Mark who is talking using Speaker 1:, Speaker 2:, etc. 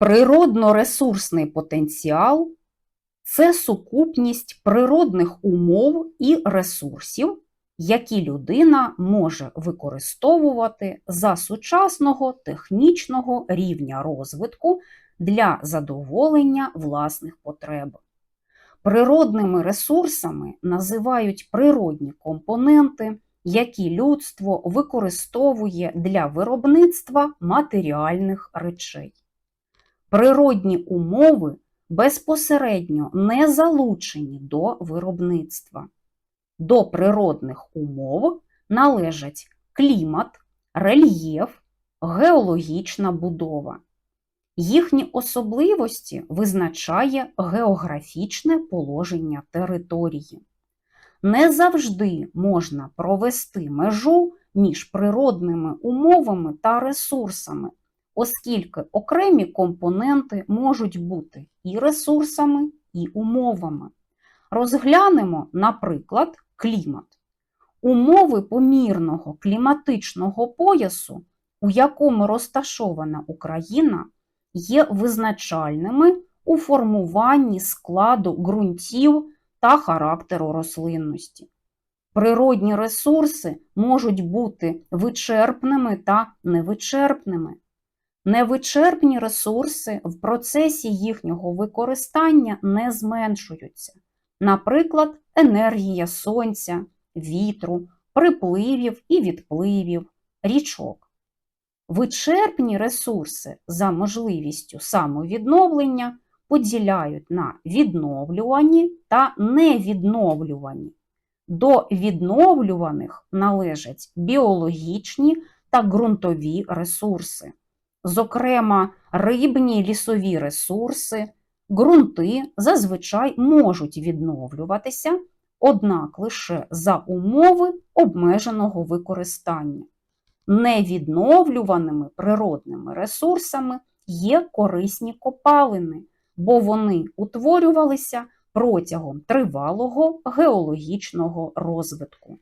Speaker 1: Природно-ресурсний потенціал це сукупність природних умов і ресурсів, які людина може використовувати за сучасного технічного рівня розвитку для задоволення власних потреб. Природними ресурсами називають природні компоненти, які людство використовує для виробництва матеріальних речей. Природні умови безпосередньо не залучені до виробництва. До природних умов належать клімат, рельєф, геологічна будова. Їхні особливості визначає географічне положення території. Не завжди можна провести межу між природними умовами та ресурсами, оскільки окремі компоненти можуть бути і ресурсами, і умовами. Розглянемо, наприклад, клімат. Умови помірного кліматичного поясу, у якому розташована Україна, є визначальними у формуванні складу ґрунтів та характеру рослинності. Природні ресурси можуть бути вичерпними та невичерпними. Невичерпні ресурси в процесі їхнього використання не зменшуються, наприклад, енергія сонця, вітру, припливів і відпливів, річок. Вичерпні ресурси за можливістю самовідновлення поділяють на відновлювані та невідновлювані. До відновлюваних належать біологічні та ґрунтові ресурси, зокрема, рибні лісові ресурси, ґрунти зазвичай можуть відновлюватися, однак лише за умови обмеженого використання. Невідновлюваними природними ресурсами є корисні копалини, бо вони утворювалися протягом тривалого геологічного розвитку.